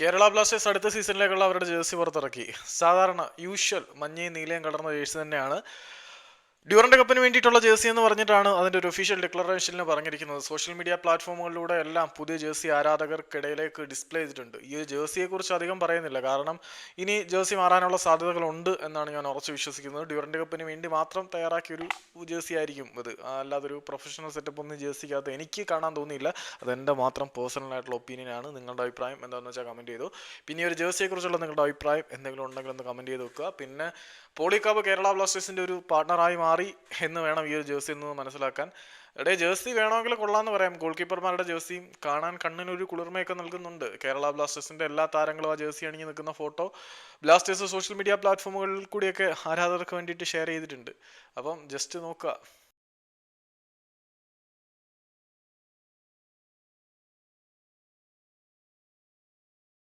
Kerala Blasters അടുത്ത സീസണിലേക്കുള്ള അവരുടെ jersey പുറത്തിറക്കി. സാധാരണ യൂഷ്വൽ മഞ്ഞയും നീലയും കലർന്ന ജേഴ്സി തന്നെയാണ്. ഡ്യൂറന്റ് കപ്പിന് വേണ്ടിയിട്ടുള്ള ജേഴ്സി എന്ന് പറഞ്ഞിട്ടാണ് അതിന്റെ ഒരു ഒഫീഷ്യൽ ഡിക്ലറേഷനിൽ പറഞ്ഞിരിക്കുന്നത്. സോഷ്യൽ മീഡിയ പ്ലാറ്റ്ഫോമുകളിലൂടെ എല്ലാം പുതിയ ജേഴ്സി ആരാധകർക്കിടയിലേക്ക് ഡിസ്പ്ലേ ചെയ്തിട്ടുണ്ട്. ഈ ഒരു ജേഴ്സിയെ കുറിച്ച് അധികം പറയുന്നില്ല. കാരണം ഇനി ജേഴ്സി മാറാനുള്ള സാധ്യതകളുണ്ട് എന്നാണ് ഞാൻ ഉറച്ച് വിശ്വസിക്കുന്നത്. ഡ്യൂറന്റ് കപ്പിന് വേണ്ടി മാത്രം തയ്യാറാക്കിയ ഒരു ജേഴ്സി ആയിരിക്കും ഇത് അല്ലാതെ ഒരു പ്രൊഫഷണൽ സെറ്റപ്പ് ഒന്നും ജേഴ്സിക്കകത്ത് എനിക്ക് കാണാൻ തോന്നിയില്ല. അതെന്റെ മാത്രം പേഴ്സണൽ ആയിട്ടുള്ള ഒപ്പീനിയൻ ആണ്. നിങ്ങളുടെ അഭിപ്രായം എന്താണെന്ന് വെച്ചാൽ കമന്റ് ചെയ്തു. പിന്നെ ഒരു ജേഴ്സിയെ കുറിച്ചുള്ള നിങ്ങളുടെ അഭിപ്രായം എന്തെങ്കിലും ഉണ്ടെങ്കിൽ ഒന്ന് കമന്റ് ചെയ്ത് വെക്കുക. പിന്നെ പോളിക്കാബ് കേരള ബ്ലാസ്റ്റേഴ്സിന്റെ ഒരു പാർട്ണറായി മാറി. എന്ന് വേണം ഈ ഒരു ജേഴ്സിയിൽ നിന്ന് മനസ്സിലാക്കാൻ. എടേ ജേഴ്സി വേണമെങ്കിൽ കൊള്ളാന്ന് പറയാം. ഗോൾ കീപ്പർമാരുടെ ജേഴ്സിയും കാണാൻ കണ്ണിനൊരു കുളിർമയൊക്കെ നൽകുന്നുണ്ട്. കേരള ബ്ലാസ്റ്റേഴ്സിന്റെ എല്ലാ താരങ്ങളും ആ ജേഴ്സി അണിഞ്ഞ് നിൽക്കുന്ന ഫോട്ടോ ബ്ലാസ്റ്റേഴ്സ് സോഷ്യൽ മീഡിയ പ്ലാറ്റ്ഫോമുകളിൽ കൂടിയൊക്കെ ആരാധകർക്ക് വേണ്ടിയിട്ട് ഷെയർ ചെയ്തിട്ടുണ്ട്. അപ്പം ജസ്റ്റ് നോക്കുക.